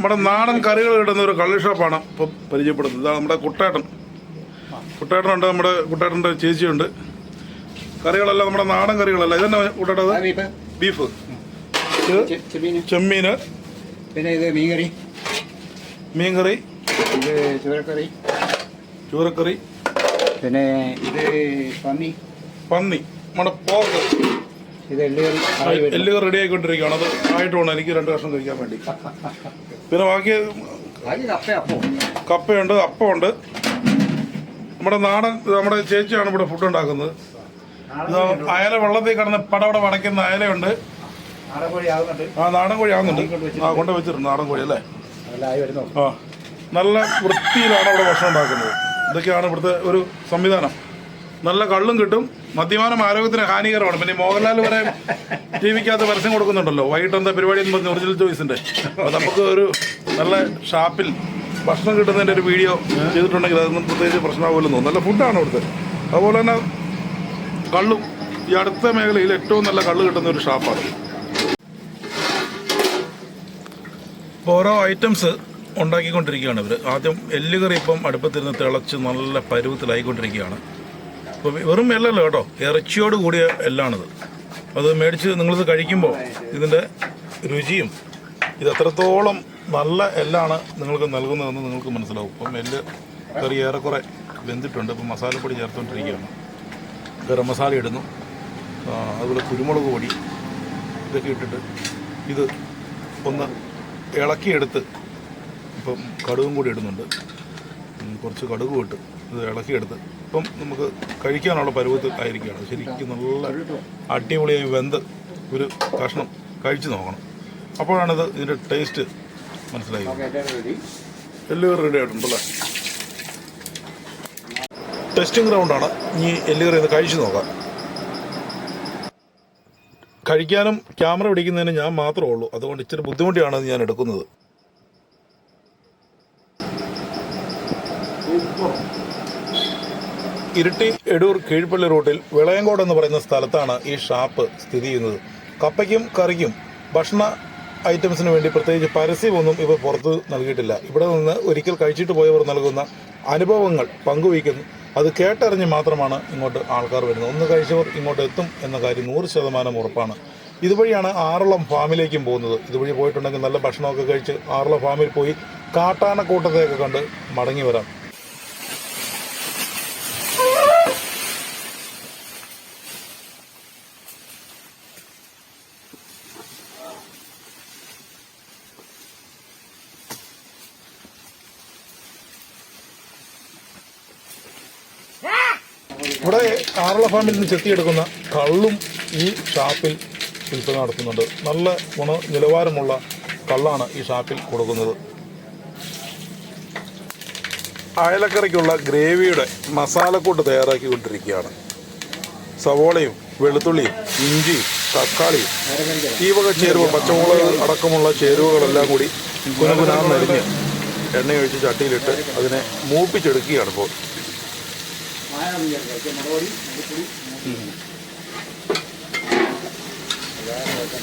നമ്മുടെ നാടൻ കറികൾ കിട്ടുന്ന ഒരു കള്ളി ഷോപ്പാണ് ഇപ്പം പരിചയപ്പെടുന്നത്. ഇതാണ് നമ്മുടെ കുട്ടേട്ടൻ. കുട്ടേട്ടനുണ്ട് നമ്മുടെ കുട്ടേട്ടന്റെ ചേച്ചിയുണ്ട്. കറികളല്ല നമ്മുടെ നാടൻ കറികളല്ല. ഇതന്നെ കുട്ടേട്ടത് ബീഫ്. ചെമ്മീന്. പിന്നെ ഇത് മീൻകറി. മീൻകറി. ഇത് ചൂരക്കറി ചൂരക്കറി പിന്നെ ഇത് പന്നി. പന്നി. നമ്മുടെ പോർക്ക്. ഇത്. എല്ലുകൾ റെഡി ആയിക്കൊണ്ടിരിക്കുകയാണ്. അത് ആയിട്ട് വേണം എനിക്ക് രണ്ട് വർഷം കഴിക്കാൻ വേണ്ടി. പിന്നെ ബാക്കി കപ്പയുണ്ട് അപ്പമുണ്ട്. നമ്മുടെ നാടൻ നമ്മുടെ ചേച്ചിയാണ് ഇവിടെ ഫുഡ് ഉണ്ടാക്കുന്നത്. അയല വെള്ളത്തിൽ കിടന്ന് പടവിടെ വടയ്ക്കുന്ന അയലയുണ്ട്. ആ നാടൻ കോഴി ആകുന്നുണ്ട് ആ കൊണ്ട് വെച്ചിട്ടുണ്ട് നാടൻ കോഴി അല്ലേ? ആ നല്ല വൃത്തിയിലാണ് അവിടെ ഭക്ഷണം ഉണ്ടാക്കുന്നത്. ഇതൊക്കെയാണ് ഇവിടുത്തെ ഒരു സംവിധാനം. നല്ല കള്ളും കിട്ടും. മദ്യപാനം ആരോഗ്യത്തിന് ഹാനികരമാണ്. പിന്നെ മോഹൻലാൽ വരെ ടി വിക്കകത്ത് പരസ്യം കൊടുക്കുന്നുണ്ടല്ലോ. വൈകിട്ട് എന്താ പരിപാടി എന്ന് പറഞ്ഞ് ഒറിജിനൽ ചോയ്സിന്റെ അപ്പോൾ നമുക്ക് ഒരു നല്ല ഷാപ്പിൽ ഭക്ഷണം കിട്ടുന്നതിന്റെ ഒരു വീഡിയോ ചെയ്തിട്ടുണ്ടെങ്കിൽ അതൊന്നും പ്രത്യേകിച്ച് പ്രശ്നമാകുമല്ലോ തോന്നുന്നു. നല്ല ഫുഡാണ് അവിടുത്തെ. അതുപോലെ തന്നെ കള്ളും. ഈ അടുത്ത മേഖലയിൽ ഏറ്റവും നല്ല കള്ള് കിട്ടുന്ന ഒരു ഷാപ്പാണ്. ഓരോ ഐറ്റംസ് ഉണ്ടാക്കിക്കൊണ്ടിരിക്കുകയാണ് ഇവർ ആദ്യം എല്ലുകറി ഇപ്പം അടുപ്പത്തിരുന്ന് തിളച്ച് നല്ല പരുവത്തിലായിക്കൊണ്ടിരിക്കുകയാണ്. അപ്പോൾ വെറും എല്ലല്ലോ കേട്ടോ. ഇറച്ചിയോട് കൂടിയ എല്ലാണിത് അത് മേടിച്ച് നിങ്ങളിത് കഴിക്കുമ്പോൾ ഇതിന്റെ രുചിയും ഇത് എത്രത്തോളം നല്ല എല്ലാണ് നിങ്ങൾക്ക് നൽകുന്നതെന്ന് നിങ്ങൾക്ക് മനസ്സിലാവും. ഇപ്പം എല്ല് കറി ഏറെക്കുറെ വെന്തിട്ടുണ്ട്. ഇപ്പം മസാലപ്പൊടി ചേർത്തുകൊണ്ടിരിക്കുകയാണ് ഗരം മസാല ഇടുന്നു. അതുപോലെ കുരുമുളക് പൊടി ഇതൊക്കെ ഇട്ടിട്ട് ഇത് ഒന്ന് ഇളക്കിയെടുത്ത് ഇപ്പം കടുകും കൂടി ഇടുന്നുണ്ട്. കുറച്ച് കടുക് ഇട്ട് ഇത് ഇളക്കിയെടുത്ത് ഇപ്പം നമുക്ക് കഴിക്കാനുള്ള പരുവത്തിൽ ആയിരിക്കുകയാണ്. ശരിക്കും നല്ല അടിപൊളിയായി വെന്ത് ഒരു കഷ്ണം കഴിച്ചു നോക്കണം. അപ്പോഴാണിത് ഇതിന്റെ ടേസ്റ്റ് മനസ്സിലായി. എല്ലുകറി റെഡി ആയിട്ടുണ്ടല്ലേ ടെസ്റ്റിംഗ് ഗ്രൗണ്ടാണ് ഇനി എല്ലുകറി ഒന്ന് കഴിച്ചു നോക്കാം. കഴിക്കാനും ക്യാമറ പിടിക്കുന്നതിന് ഞാൻ മാത്രമേ ഉള്ളൂ. അതുകൊണ്ട് ഇച്ചിരി ബുദ്ധിമുട്ടിയാണ് ഞാൻ എടുക്കുന്നത്. ഇരിട്ടി എടൂർ കീഴ്പള്ളി റോഡിൽ വിളയങ്കോട് എന്ന് പറയുന്ന സ്ഥലത്താണ് ഈ ഷാപ്പ് സ്ഥിതി ചെയ്യുന്നത്. കപ്പയ്ക്കും കറിക്കും ഭക്ഷണ ഐറ്റംസിന് വേണ്ടി പ്രത്യേകിച്ച് പരസ്യമൊന്നും ഇവർ പുറത്ത് നൽകിയിട്ടില്ല. ഇവിടെ നിന്ന് ഒരിക്കൽ കഴിച്ചിട്ട് പോയവർ നൽകുന്ന അനുഭവങ്ങൾ പങ്കുവയ്ക്കുന്നു. അത് കേട്ടറിഞ്ഞ് മാത്രമാണ് ഇങ്ങോട്ട് ആൾക്കാർ വരുന്നത്. ഒന്ന് കഴിച്ചവർ ഇങ്ങോട്ട് എത്തും എന്ന കാര്യം നൂറ് ശതമാനം ഉറപ്പാണ്. ഇതുവഴിയാണ് ആറളം ഫാമിലേക്കും പോകുന്നത്. ഇതുവഴി പോയിട്ടുണ്ടെങ്കിൽ നല്ല ഭക്ഷണമൊക്കെ കഴിച്ച് ആറളം ഫാമിൽ പോയി കാട്ടാനക്കൂട്ടത്തെയൊക്കെ കണ്ട് മടങ്ങി വരാം. ഇവിടെ ആറള ഫാമിൽ നിന്ന് ചെത്തിയെടുക്കുന്ന കള്ളും ഈ ഷാപ്പിൽ വിൽപ്പന നടത്തുന്നുണ്ട്. നല്ല ഗുണ നിലവാരമുള്ള കള്ളാണ് ഈ ഷാപ്പിൽ കൊടുക്കുന്നത്. അയലക്കറിക്കുള്ള ഗ്രേവിയുടെ മസാലക്കൂട്ട് തയ്യാറാക്കിക്കൊണ്ടിരിക്കുകയാണ്. സവോളയും വെളുത്തുള്ളിയും ഇഞ്ചിയും തക്കാളിയും ഈ വക ചേരുവ പച്ചമുളക് അടക്കമുള്ള ചേരുവകളെല്ലാം കൂടി കുനുകുനാന്നരിഞ്ഞ് എണ്ണയൊഴിച്ച് ചട്ടിയിലിട്ട് അതിനെ മൂപ്പിച്ചെടുക്കുകയാണ് ഇപ്പോൾ. മുളകുപൊടി മല്ലിപ്പൊടി രണ്ടുപേരേ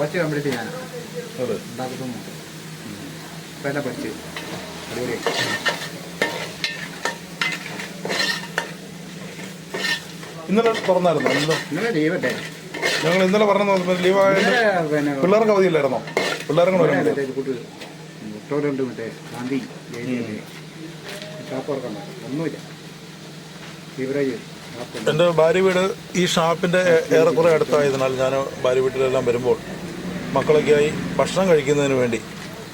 കുറച്ച് കംപ്ലീറ്റ് ഞാനാണ് ഇപ്പൊ ഉണ്ടാക്കുന്നുണ്ട് ഇപ്പം എന്നെ പഠിച്ച്. അടിപൊളിയായി ഇന്നലെ തുറന്നായിരുന്നോ? ഇന്നലെ. ഇന്നലെ ലീവല്ലേ ഞങ്ങൾ ഇന്നലെ പറഞ്ഞു ലീവായ ഇന്നലെ പിന്നെ പിള്ളേർക്ക് അവധിയില്ലായിരുന്നോ പിള്ളേരും കൂടെ വരാൻ മറ്റേ ഗാന്ധി ഷാപ്പ് തുറക്കണ്ട ഒന്നുമില്ല. ഷാപ്പ് എന്റെ ഭാര്യ വീട് ഈ ഷാപ്പിന്റെ ഏറെക്കുറെ അടുത്തായതിനാൽ ഞാൻ ഭാര്യ വീട്ടിലെല്ലാം വരുമ്പോൾ മക്കളൊക്കെയായി ഭക്ഷണം കഴിക്കുന്നതിന് വേണ്ടി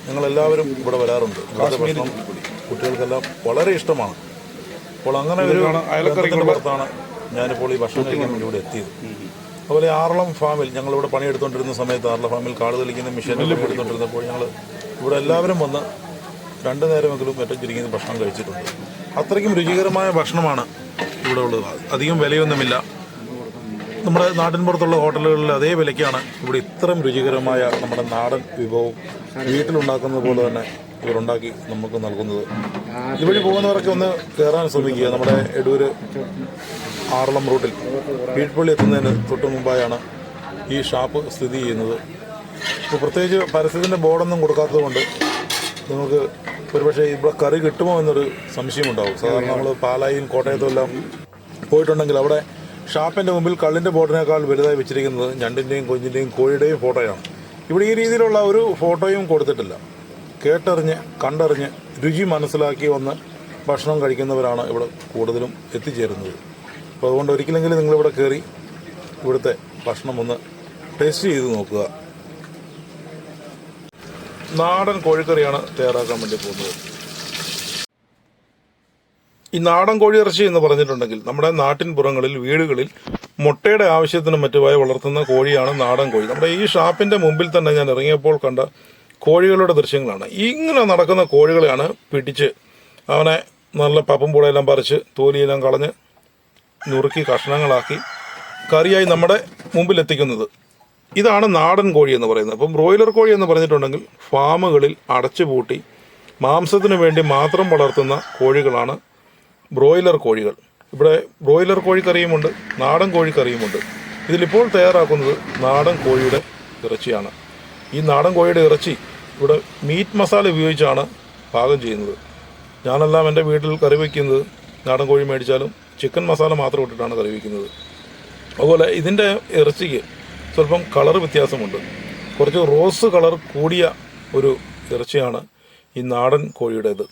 ഞങ്ങളെല്ലാവരും ഇവിടെ വരാറുണ്ട്. ഇവിടുത്തെ ഭക്ഷണം കുട്ടികൾക്കെല്ലാം വളരെ ഇഷ്ടമാണ്. അപ്പോൾ അങ്ങനെ ഒരു അയലക്കറികളുടെ പുറത്താണ് ഞാനിപ്പോൾ ഈ ഭക്ഷണം കഴിക്കാൻ വേണ്ടി ഇവിടെ എത്തിയത്. അതുപോലെ ആറളം ഫാമിൽ ഞങ്ങളിവിടെ പണിയെടുത്തുകൊണ്ടിരുന്ന സമയത്ത് ആറളം ഫാമിൽ കാട് തെളിക്കുന്ന മെഷീൻ എടുത്തുകൊണ്ടിരുന്നപ്പോൾ ഞങ്ങൾ ഇവിടെ എല്ലാവരും വന്ന് രണ്ടു നേരമെങ്കിലും ഏറ്റവും ചുരുങ്ങിയത് ഭക്ഷണം കഴിച്ചിട്ടുണ്ട്. അത്രയ്ക്കും രുചികരമായ ഭക്ഷണമാണ് ഇവിടെ ഉള്ളത്. അധികം വിലയൊന്നുമില്ല. നമ്മുടെ നാട്ടിൻപുറത്തുള്ള ഹോട്ടലുകളിൽ അതേ വിലയ്ക്കാണ് ഇവിടെ ഇത്രയും രുചികരമായ നമ്മുടെ നാടൻ വിഭവം വീട്ടിലുണ്ടാക്കുന്നത് പോലെ തന്നെ ഇവരുണ്ടാക്കി നമുക്ക് നൽകുന്നത്. ഇതുവഴി പോകുന്നവരൊക്കെ ഒന്ന് കയറാൻ ശ്രമിക്കുക. നമ്മുടെ എടൂര് ആറളം റൂട്ടിൽ വീട്ടുപള്ളി എത്തുന്നതിന് തൊട്ട് മുമ്പായാണ് ഈ ഷാപ്പ് സ്ഥിതി ചെയ്യുന്നത്. ഇപ്പോൾ പ്രത്യേകിച്ച് പരസ്യത്തിന്റെ ബോർഡൊന്നും കൊടുക്കാത്തത് കൊണ്ട് നിങ്ങൾക്ക് ഒരുപക്ഷെ ഇവിടെ കറി കിട്ടുമോ എന്നൊരു സംശയമുണ്ടാവും. സാധാരണ നമ്മൾ പാലായും കോട്ടയത്തും എല്ലാം പോയിട്ടുണ്ടെങ്കിൽ അവിടെ ഷാപ്പിന്റെ മുമ്പിൽ കള്ളിന്റെ ബോർഡിനേക്കാൾ വലുതായി വെച്ചിരിക്കുന്നത് ഞണ്ടിന്റെയും കൊഞ്ചിന്റെയും കോഴിയുടെയും ഫോട്ടോയാണ്. ഇവിടെ ഈ രീതിയിലുള്ള ഒരു ഫോട്ടോയും കൊടുത്തിട്ടില്ല. കേട്ടറിഞ്ഞ് കണ്ടറിഞ്ഞ് രുചി മനസ്സിലാക്കി വന്ന് ഭക്ഷണം കഴിക്കുന്നവരാണ് ഇവിടെ കൂടുതലും എത്തിച്ചേരുന്നത്. അപ്പോൾ അതുകൊണ്ട് ഒരിക്കലെങ്കിലും നിങ്ങളിവിടെ കയറി ഇവിടുത്തെ ഭക്ഷണം ഒന്ന് ടേസ്റ്റ് ചെയ്ത് നോക്കുക. നാടൻ കോഴിക്കറിയാണ് തയ്യാറാക്കാൻ വേണ്ടി പോകുന്നത്. ഈ നാടൻ കോഴി ഇറച്ചി എന്ന് പറഞ്ഞിട്ടുണ്ടെങ്കിൽ നമ്മുടെ നാട്ടിൻ പുറങ്ങളിൽ വീടുകളിൽ മുട്ടയുടെ ആവശ്യത്തിനും മറ്റുമായി വളർത്തുന്ന കോഴിയാണ് നാടൻ കോഴി. നമ്മുടെ ഈ ഷാപ്പിന്റെ മുമ്പിൽ തന്നെ ഞാൻ ഇറങ്ങിയപ്പോൾ കണ്ട കോഴികളുടെ ദൃശ്യങ്ങളാണ്. ഇങ്ങനെ നടക്കുന്ന കോഴികളെയാണ് പിടിച്ച് അവനെ നല്ല പപ്പും പൂളയെല്ലാം പറിച്ച് തോലിയെല്ലാം കളഞ്ഞ് നുറുക്കി കഷ്ണങ്ങളാക്കി കറിയായി നമ്മുടെ മുമ്പിൽ എത്തിക്കുന്നത് ഇതാണ് നാടൻ കോഴി എന്ന് പറയുന്നത്. അപ്പം ബ്രോയിലർ കോഴി എന്ന് പറഞ്ഞിട്ടുണ്ടെങ്കിൽ ഫാമുകളിൽ അടച്ചുപൂട്ടി മാംസത്തിന് വേണ്ടി മാത്രം വളർത്തുന്ന കോഴികളാണ് ബ്രോയിലർ കോഴികൾ. ഇവിടെ ബ്രോയിലർ കോഴിക്കറിയുമുണ്ട് നാടൻ കോഴിക്കറിയുമുണ്ട്. ഇതിലിപ്പോൾ തയ്യാറാക്കുന്നത് നാടൻ കോഴിയുടെ ഇറച്ചിയാണ്. ഈ നാടൻ കോഴിയുടെ ഇറച്ചി ഇവിടെ മീറ്റ് മസാല ഉപയോഗിച്ചാണ് പാകം ചെയ്യുന്നത്. ഞാനെല്ലാം എന്റെ വീട്ടിൽ കറി വയ്ക്കുന്നത് നാടൻ കോഴി മേടിച്ചാലും ചിക്കൻ മസാല മാത്രം ഇട്ടിട്ടാണ് കറി വയ്ക്കുന്നത്. അതുപോലെ ഇതിന്റെ ഇറച്ചിക്ക് സ്വല്പം കളർ വ്യത്യാസമുണ്ട്. കുറച്ച് റോസ് കളർ കൂടിയ ഒരു ഇറച്ചിയാണ് ഈ നാടൻ കോഴിയുടേത്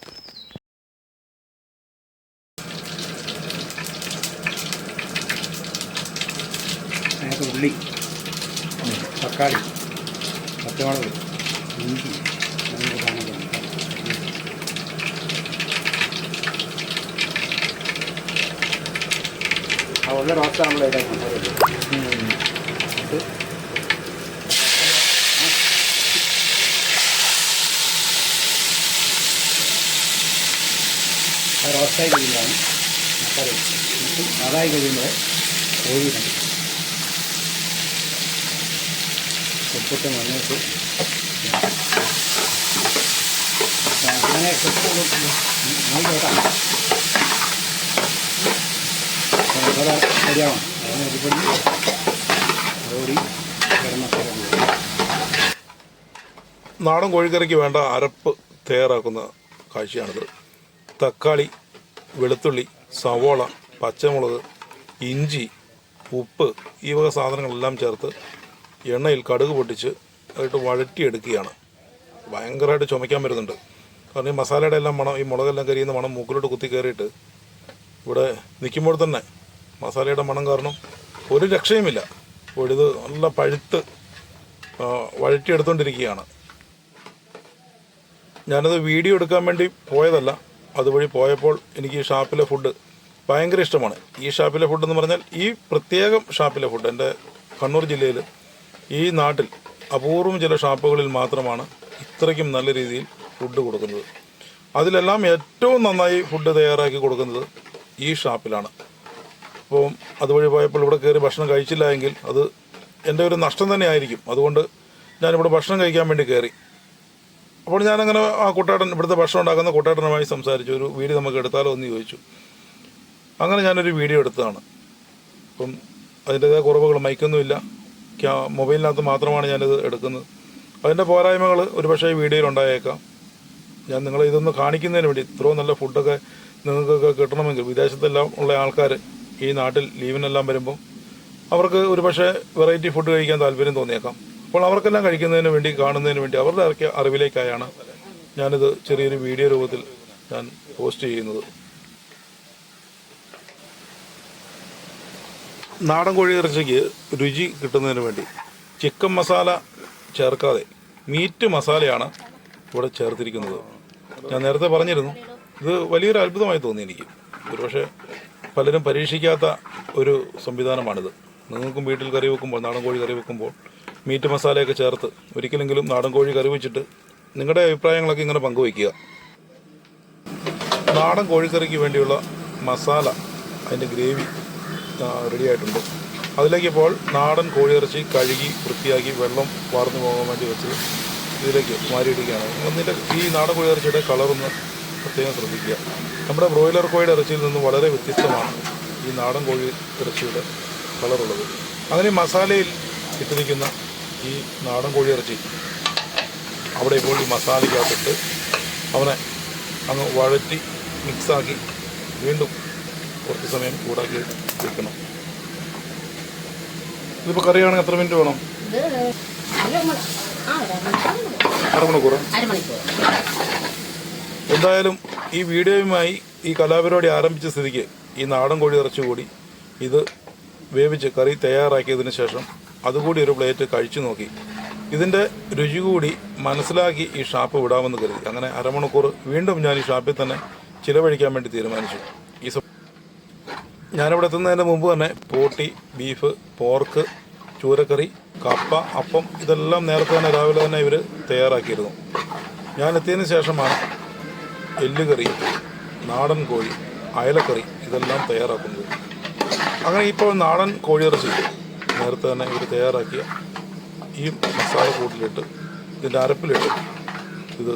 അതിനകത്ത് ഉള്ളി തക്കാളി പച്ചമുളക് ഇഞ്ചി. ആ ഉള്ള റോസ്റ്റ് റോസ്റ്റായി കഴിയുമ്പോഴാണ് അതായി കഴിയുമ്പോൾ കോഴി ഉപ്പിട്ട് മഞ്ഞിട്ട് അങ്ങനെ ശരിയാവണം. നാടൻ കോഴിക്കറിക്ക് വേണ്ട അരപ്പ് തയ്യാറാക്കുന്ന കാഴ്ചയാണിത്. തക്കാളി വെളുത്തുള്ളി സവോള പച്ചമുളക് ഇഞ്ചി ഉപ്പ് ഈ വക സാധനങ്ങളെല്ലാം ചേർത്ത് എണ്ണയിൽ കടുക് പൊട്ടിച്ച് അതിട്ട് വഴറ്റിയെടുക്കുകയാണ്. ഭയങ്കരമായിട്ട് ചുമയ്ക്കാൻ വരുന്നുണ്ട്. കാരണം ഈ മസാലയുടെ എല്ലാം മണം ഈ മുളകെല്ലാം കരിയുന്ന മണം മൂക്കിലോട്ട് കുത്തി കയറിയിട്ട് ഇവിടെ നിൽക്കുമ്പോൾ തന്നെ മസാലയുടെ മണം കാരണം ഒരു രക്ഷയുമില്ല. ഇത് നല്ല പഴുത്ത് വഴറ്റിയെടുത്തുകൊണ്ടിരിക്കുകയാണ് ഞാനത് വീഡിയോ എടുക്കാൻ വേണ്ടി പോയതല്ല. അതുവഴി പോയപ്പോൾ എനിക്ക് ഈ ഷാപ്പിലെ ഫുഡ് ഭയങ്കര ഇഷ്ടമാണ്. ഈ ഷാപ്പിലെ ഫുഡ് എന്ന് പറഞ്ഞാൽ ഈ പ്രത്യേകം ഷാപ്പിലെ ഫുഡ് എന്റെ കണ്ണൂർ ജില്ലയിൽ ഈ നാട്ടിൽ അപൂർവം ചില ഷാപ്പുകളിൽ മാത്രമാണ് ഇത്രയ്ക്കും നല്ല രീതിയിൽ ഫുഡ് കൊടുക്കുന്നത്. അതിലെല്ലാം ഏറ്റവും നന്നായി ഫുഡ് തയ്യാറാക്കി കൊടുക്കുന്നത് ഈ ഷാപ്പിലാണ്. അപ്പം അതുവഴി പോയപ്പോൾ ഇവിടെ കയറി ഭക്ഷണം കഴിച്ചില്ല എങ്കിൽ അത് എന്റെ ഒരു നഷ്ടം തന്നെ ആയിരിക്കും. അതുകൊണ്ട് ഞാനിവിടെ ഭക്ഷണം കഴിക്കാൻ വേണ്ടി കയറി. അപ്പോൾ ഞാനങ്ങനെ ആ കുട്ടേട്ടൻ ഇവിടുത്തെ ഭക്ഷണം ഉണ്ടാക്കുന്ന കുട്ടേട്ടനുമായി സംസാരിച്ചു. ഒരു വീഡിയോ നമുക്ക് എടുത്താലോ എന്ന് ചോദിച്ചു. അങ്ങനെ ഞാനൊരു വീഡിയോ എടുത്തതാണ്. അപ്പം അതിന്റേതായ കുറവുകൾ മൈക്കൊന്നുമില്ല. ക്യാ മൊബൈലിനകത്ത് മാത്രമാണ് ഞാനിത് എടുക്കുന്നത്. അതിന്റെ പോരായ്മകൾ ഒരുപക്ഷെ ഈ വീഡിയോയിൽ ഉണ്ടായേക്കാം. ഞാൻ നിങ്ങളെ ഇതൊന്ന് കാണിക്കുന്നതിന് വേണ്ടി ഇത്രയും നല്ല ഫുഡൊക്കെ നിങ്ങൾക്കൊക്കെ കിട്ടണമെങ്കിൽ വിദേശത്തെല്ലാം ഉള്ള ആൾക്കാർ ഈ നാട്ടിൽ ലീവിനെല്ലാം വരുമ്പോൾ അവർക്ക് ഒരുപക്ഷെ വെറൈറ്റി ഫുഡ് കഴിക്കാൻ താല്പര്യം തോന്നിയേക്കാം. അപ്പോൾ അവർക്കെല്ലാം കഴിക്കുന്നതിന് വേണ്ടി കാണുന്നതിന് വേണ്ടി അവരുടെ അറിവിലേക്കായാണ് ഞാനിത് ചെറിയൊരു വീഡിയോ രൂപത്തിൽ ഞാൻ പോസ്റ്റ് ചെയ്യുന്നത്. നാടൻ കോഴി ഇറച്ചിക്ക് രുചി കിട്ടുന്നതിന് വേണ്ടി ചിക്കൻ മസാല ചേർക്കാതെ മീറ്റ് മസാലയാണ് ഇവിടെ ചേർത്തിരിക്കുന്നത്. ഞാൻ നേരത്തെ പറഞ്ഞിരുന്നു ഇത് വലിയൊരു അത്ഭുതമായി തോന്നി എനിക്ക്. ഒരുപക്ഷെ പലരും പരീക്ഷിക്കാത്ത ഒരു സംവിധാനമാണിത്. നിങ്ങൾക്കും വീട്ടിൽ കറി വെക്കുമ്പോൾ നാടൻ കോഴി കറി വെക്കുമ്പോൾ മീറ്റ് മസാലയൊക്കെ ചേർത്ത് ഒരിക്കലെങ്കിലും നാടൻ കോഴി കറി വെച്ചിട്ട് നിങ്ങളുടെ അഭിപ്രായങ്ങളൊക്കെ ഇങ്ങനെ പങ്കുവയ്ക്കുക. നാടൻ കോഴിക്കറിക്ക് വേണ്ടിയുള്ള മസാല അതിന്റെ ഗ്രേവി റെഡി ആയിട്ടുണ്ട് അതിലേക്ക് ഇപ്പോൾ നാടൻ കോഴിയിറച്ചി കഴുകി വൃത്തിയാക്കി വെള്ളം വാർന്നു പോകാൻ വേണ്ടി വെച്ച് ഇതിലേക്ക് മാറിയിടുകയാണ് ഒന്നിന്റെ ഈ നാടൻ കോഴിയിറച്ചിയുടെ കളറൊന്ന് പ്രത്യേകം ശ്രദ്ധിക്കുക. നമ്മുടെ ബ്രോയിലർ കോഴിയുടെ ഇറച്ചിയിൽ നിന്ന് വളരെ വ്യത്യസ്തമാണ് ഈ നാടൻ കോഴി ഇറച്ചിയുടെ കളറുള്ളത് അങ്ങനെ മസാലയിൽ ഇട്ടിരിക്കുന്ന ഈ നാടൻ കോഴി ഇറച്ചി അവിടെ ഇപ്പോൾ ഈ മസാലയ്ക്കകത്തിട്ട് അവനെ അങ്ങ് വഴറ്റി മിക്സാക്കി വീണ്ടും കുറച്ച് സമയം ചൂടാക്കി വെക്കണം. ഇതിപ്പോൾ കറിയാണെങ്കിൽ എത്ര മിനിറ്റ് വേണം? അരമണിക്കൂർ. എന്തായാലും ഈ വീഡിയോയുമായി ഈ കലാപരിപാടി ആരംഭിച്ച സ്ഥിതിക്ക് ഈ നാടൻ കോഴി ഇറച്ചി കൂടി ഇത് വേവിച്ച് കറി തയ്യാറാക്കിയതിന് ശേഷം അതുകൂടി ഒരു പ്ലേറ്റ് കഴിച്ചു നോക്കി. ഇതിന്റെ രുചി കൂടി മനസ്സിലാക്കി ഈ ഷാപ്പ് വിടാമെന്ന് കരുതി. അങ്ങനെ അരമണിക്കൂർ വീണ്ടും ഞാൻ ഈ ഷാപ്പിൽ തന്നെ ചിലവഴിക്കാൻ വേണ്ടി തീരുമാനിച്ചു. ഞാനിവിടെ എത്തുന്നതിന് മുമ്പ് തന്നെ പോട്ടി ബീഫ് പോർക്ക് ചൂരക്കറി കപ്പ അപ്പം ഇതെല്ലാം നേരത്തെ തന്നെ രാവിലെ തന്നെ ഇവർ തയ്യാറാക്കിയിരുന്നു. ഞാൻ എത്തിയതിന് ശേഷമാണ് എല്ലുകറി നാടൻ കോഴി അയലക്കറി ഇതെല്ലാം തയ്യാറാക്കുന്നത്. അങ്ങനെ ഇപ്പോൾ നാടൻ കോഴിയിറച്ചി നേരത്തെ തന്നെ ഇവർ തയ്യാറാക്കിയ ഈ മസാല കൂട്ടിലിട്ട് ഇതിന്റെ അരപ്പിലിട്ട് ഇത്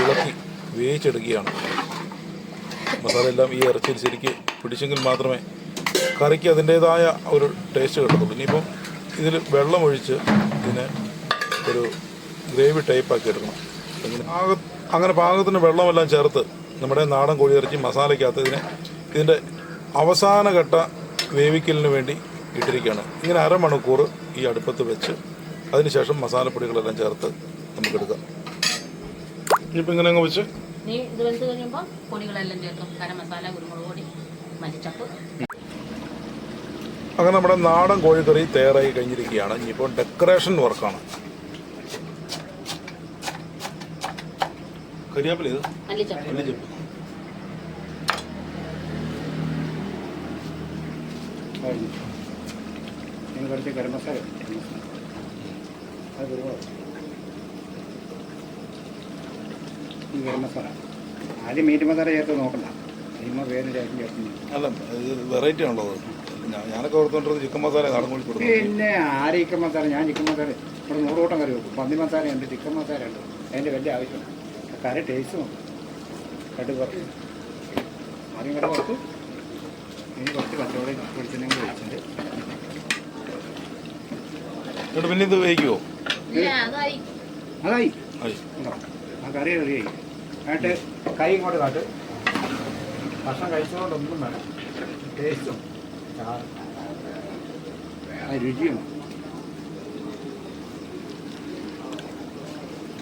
ഇളക്കി വേവിച്ചെടുക്കുകയാണ്. മസാല എല്ലാം ഈ ഇറച്ചിയിൽ ശരിക്ക് പിടിച്ചെങ്കിൽ മാത്രമേ കറിക്ക് അതിന്റേതായ ഒരു ടേസ്റ്റ് കിട്ടത്തുള്ളൂ. ഇനിയിപ്പം ഇതിൽ വെള്ളമൊഴിച്ച് ഇതിനെ ഒരു ഗ്രേവി ടൈപ്പാക്കി എടുക്കണം. പാക അങ്ങനെ പാകത്തിന് വെള്ളമെല്ലാം ചേർത്ത് നമ്മുടെ നാടൻ കോഴിയിറച്ചി മസാലയ്ക്കകത്ത് ഇതിനെ ഇതിന്റെ അവസാന ഘട്ട വേവിക്കലിന് വേണ്ടി ഇട്ടിരിക്കുകയാണ്. ഇങ്ങനെ അരമണിക്കൂർ ഈ അടുപ്പത്ത് വെച്ച് അതിനുശേഷം മസാലപ്പൊടികളെല്ലാം ചേർത്ത് നമുക്ക് എടുക്കാം ഇനിയിപ്പോൾ ഇങ്ങനെ അങ്ങ് വെച്ച് നീ ഇത് വെന്ത് കഴിയുമ്പോൾ പൊടികളെല്ലാം ചേർക്കും ഗരം മസാല കുരുമുളക് പൊടി മല്ലിച്ചപ്പ്. അങ്ങനെ നമ്മുടെ നാടൻ കോഴിക്കറി തയ്യാറായി കഴിഞ്ഞിരിക്കുകയാണ്. ഇനിയിപ്പോൾ ഡെക്കറേഷൻ വർക്കാണ് ഇത് ഗരം മസാല ഗരം മസാല ആദ്യം മീറ്റ് മസാല ചേർത്ത് നോക്കണ്ട. ചേർത്ത് ചേർത്ത് അല്ല വെറൈറ്റി ആണല്ലോ ഞാനൊക്കെ ഓർത്തോണ്ടിരുന്നത് ചിക്കൻ മസാല നാടൻ കോഴി കൊടുക്കും പിന്നെ ആര് ചിക്കൻ മസാല? ഞാൻ ചിക്കൻ മസാല ഇവിടെ നൂറ് കൂട്ടം കറി വെക്കും. പന്നി മസാല ഉണ്ട് ചിക്കൻ മസാല ഉണ്ട്. അതിന്റെ വലിയ ആവശ്യമാണ് കറി ടേസ്റ്റ് നോക്കും കട്ട് കുറച്ച് ആദ്യം കട കുറച്ച് ഇനി കുറച്ച് കച്ചവടം വെളിച്ചെണ്ണ കൂടി ഒഴിച്ചിട്ട് എന്നിട്ട് പിന്നെ ഇത് വേവിക്കുമോ ഇല്ല അതായി. ആ കറി റെഡിയായി. എന്നിട്ട് കൈ ഇങ്ങോട്ട് കാട്ട്. ഭക്ഷണം കഴിച്ചതുകൊണ്ടൊന്നും വേണം ടേസ്റ്റും രുചിയും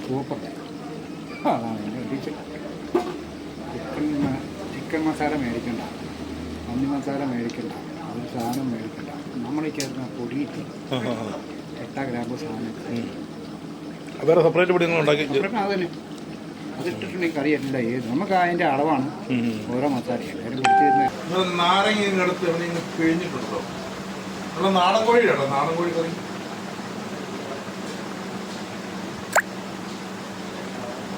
സൂപ്പർ അതാണ് എന്നെ ചിക്കൻ ചിക്കൻ മസാല മേടിക്കണ്ട. മഞ്ഞ മസാല മേടിക്കണ്ട. ഒരു സാധനം മേടിക്കണ്ട. നമ്മൾ ചേർന്ന പൊടി പൊടിയിട്ട്. എട്ടാ ഗ്രാമ്പ് സാധനം. വേറെ സെപ്പറേറ്റ് പൊടി ഉണ്ടാക്കി അതന്നെ അതിട്ടിട്ടുണ്ടെങ്കിൽ കറിയല്ല ഏത്. നമുക്ക് അതിന്റെ അളവാണ്. ഓരോ മസാല എല്ലാവരും കുടിച്ചിരുന്ന നിങ്ങൾ നാരങ്ങ ഇങ്ങടുത്ത് എവിടെയെങ്കിലും പിഴിഞ്ഞിട്ടുണ്ടോ? നല്ല നാടൻ കോഴി കേട്ടോ നാടൻ കോഴി കറി.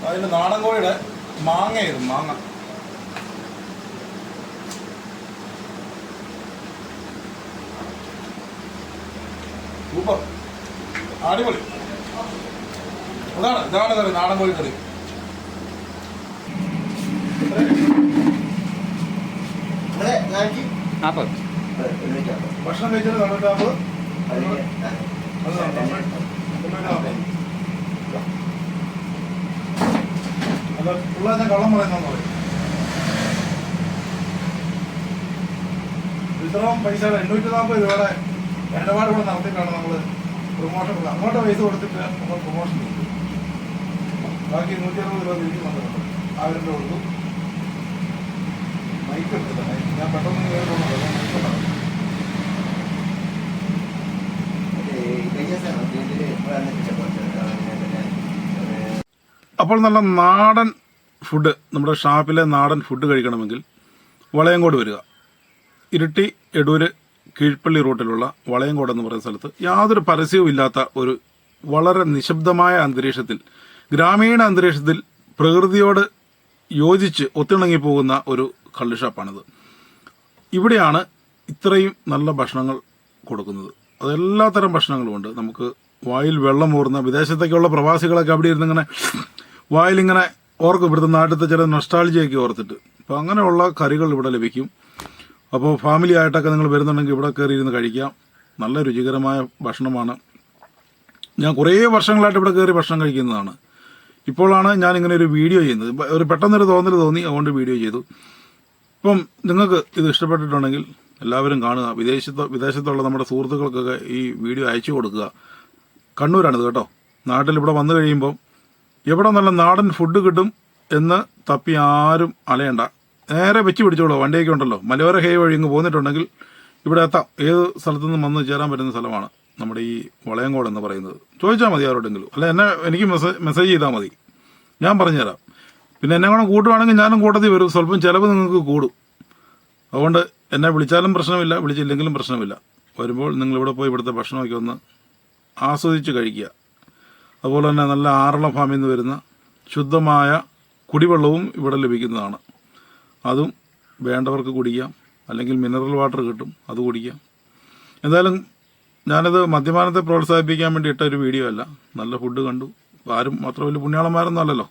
അതിന് നാടൻ കോഴിയുടെ മാങ്ങ ഇത് മാങ്ങ. സൂപ്പർ. അടിപൊളി. അതാണ് ഇതാണ് കറി നാടൻ കോഴി കറി. നാൽപ്പത് ഭക്ഷണം തൊണ്ണൂറ്റാമ്പത് അല്ല പിള്ളേർ ഞാൻ കള്ളം പറയുന്നതെന്ന് പറയും. ഇത്രയും പൈസ എണ്ണൂറ്റി നാൽപ്പത് രൂപയുടെ ഇടപാട് കൂടെ നടത്തിയിട്ടാണ് നമ്മൾ പ്രൊമോഷൻ അങ്ങോട്ട് പൈസ കൊടുത്തിട്ട് നമ്മൾ പ്രൊമോഷൻ ചെയ്തു ബാക്കി നൂറ്റി അറുപത് രൂപ തിരിച്ചു വന്നിട്ടുണ്ട് ആയിരം രൂപ കൊടുത്തു മൈക്ക് എടുത്തില്ല ഞാൻ പെട്ടെന്ന് കേൾക്കുന്നു മൈക്ക് ഉണ്ടാവും അപ്പോൾ നല്ല നാടൻ ഫുഡ് നമ്മുടെ ഷാപ്പിലെ നാടൻ ഫുഡ് കഴിക്കണമെങ്കിൽ വളയങ്കോട് വരിക. ഇരിട്ടി എടൂര് കീഴ്പ്പള്ളി റൂട്ടിലുള്ള വളയങ്കോട് എന്ന് പറയുന്ന സ്ഥലത്ത് യാതൊരു പരസ്യവും ഇല്ലാത്ത ഒരു വളരെ നിശബ്ദമായ അന്തരീക്ഷത്തിൽ ഗ്രാമീണ അന്തരീക്ഷത്തിൽ പ്രകൃതിയോട് യോജിച്ച് ഒത്തിണങ്ങി പോകുന്ന ഒരു കള്ള് ഷാപ്പാണിത്. ഇവിടെയാണ് ഇത്രയും നല്ല ഭക്ഷണങ്ങൾ കൊടുക്കുന്നത്. അതെല്ലാ തരം ഭക്ഷണങ്ങളും ഉണ്ട്. നമുക്ക് വായിൽ വെള്ളം ഊർന്ന വിദേശത്തേക്കുള്ള പ്രവാസികളൊക്കെ അവിടെ ഇരുന്ന് ഇങ്ങനെ വായിലിങ്ങനെ ഓർക്കും. ഇവിടുത്തെ നാട്ടിലത്തെ ചില നൊസ്റ്റാൾജിയൊക്കെ ഓർത്തിട്ട്. അപ്പോൾ അങ്ങനെയുള്ള കറികൾ ഇവിടെ ലഭിക്കും. അപ്പോൾ ഫാമിലി ആയിട്ടൊക്കെ നിങ്ങൾ വരുന്നുണ്ടെങ്കിൽ ഇവിടെ കയറി ഇരുന്ന് കഴിക്കാം. നല്ല രുചികരമായ ഭക്ഷണമാണ്. ഞാൻ കുറേ വർഷങ്ങളായിട്ട് ഇവിടെ കയറി ഭക്ഷണം കഴിക്കുന്നതാണ്. ഇപ്പോഴാണ് ഞാൻ ഇങ്ങനെ ഒരു വീഡിയോ ചെയ്യുന്നത്. ഒരു പെട്ടെന്നൊരു തോന്നൽ തോന്നി അതുകൊണ്ട് വീഡിയോ ചെയ്തു. ഇപ്പം നിങ്ങൾക്ക് ഇത് ഇഷ്ടപ്പെട്ടിട്ടുണ്ടെങ്കിൽ എല്ലാവരും കാണുക. വിദേശത്ത് വിദേശത്തുള്ള നമ്മുടെ സുഹൃത്തുക്കൾക്കൊക്കെ ഈ വീഡിയോ അയച്ചു കൊടുക്കുക. കണ്ണൂരാണിത് കേട്ടോ. നാട്ടിൽ ഇവിടെ വന്നു കഴിയുമ്പോൾ എവിടെ നല്ല നാടൻ ഫുഡ് കിട്ടും എന്ന് തപ്പി ആരും അലയണ്ട. നേരെ വെച്ച് പിടിച്ചോളൂ. വണ്ടിയൊക്കെ ഉണ്ടല്ലോ. മലയോര ഹേ വഴി ഇങ്ങ് പോന്നിട്ടുണ്ടെങ്കിൽ ഇവിടെ എത്താം. ഏത് സ്ഥലത്തു നിന്നും വന്ന് ചേരാൻ പറ്റുന്ന സ്ഥലമാണ് നമ്മുടെ ഈ വളയങ്കോട് എന്ന് പറയുന്നത്. ചോദിച്ചാൽ മതി ആരോടെങ്കിലും. അല്ല എന്നെ എനിക്ക് മെസ്സേജ് മെസ്സേജ് ചെയ്താൽ മതി. ഞാൻ പറഞ്ഞുതരാം. പിന്നെ എന്നെ കൂടെ കൂട്ടുവാണെങ്കിൽ ഞാനും കൂട്ടത്തിൽ വരും. സ്വല്പം ചിലവ് നിങ്ങൾക്ക് കൂടും. അതുകൊണ്ട് എന്നെ വിളിച്ചാലും പ്രശ്നമില്ല വിളിച്ചില്ലെങ്കിലും പ്രശ്നമില്ല. വരുമ്പോൾ നിങ്ങൾ ഇവിടെ പോയി ഇവിടുത്തെ ഭക്ഷണമൊക്കെ ഒന്ന് ആസ്വദിച്ച് കഴിക്കുക. അതുപോലെ തന്നെ നല്ല ആറള ഫാമിൽ നിന്ന് വരുന്ന ശുദ്ധമായ കുടിവെള്ളവും ഇവിടെ ലഭിക്കുന്നതാണ്. അതും വേണ്ടവർക്ക് കുടിക്കാം. അല്ലെങ്കിൽ മിനറൽ വാട്ടർ കിട്ടും അത് കുടിക്കാം. എന്തായാലും ഞാനത് മദ്യപാനത്തെ പ്രോത്സാഹിപ്പിക്കാൻ വേണ്ടി ഇട്ട ഒരു വീഡിയോ അല്ല. നല്ല ഫുഡ് കണ്ടു. ആരും മാത്രം വലിയ പുണ്യാളന്മാരൊന്നും അല്ലല്ലോ.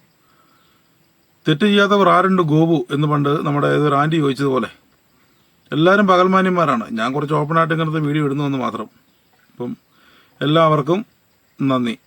തെറ്റ് ചെയ്യാത്തവർ ആരുണ്ട് ഗോപു എന്ന് പണ്ട് നമ്മുടെ ഏതൊരു ആന്റി ചോദിച്ചതുപോലെ. എല്ലാവരും പകൽമാന്യന്മാരാണ്. ഞാൻ കുറച്ച് ഓപ്പണായിട്ട് ഇങ്ങനത്തെ വീഡിയോ ഇടുന്നു എന്ന് മാത്രം. അപ്പം എല്ലാവർക്കും നന്ദി.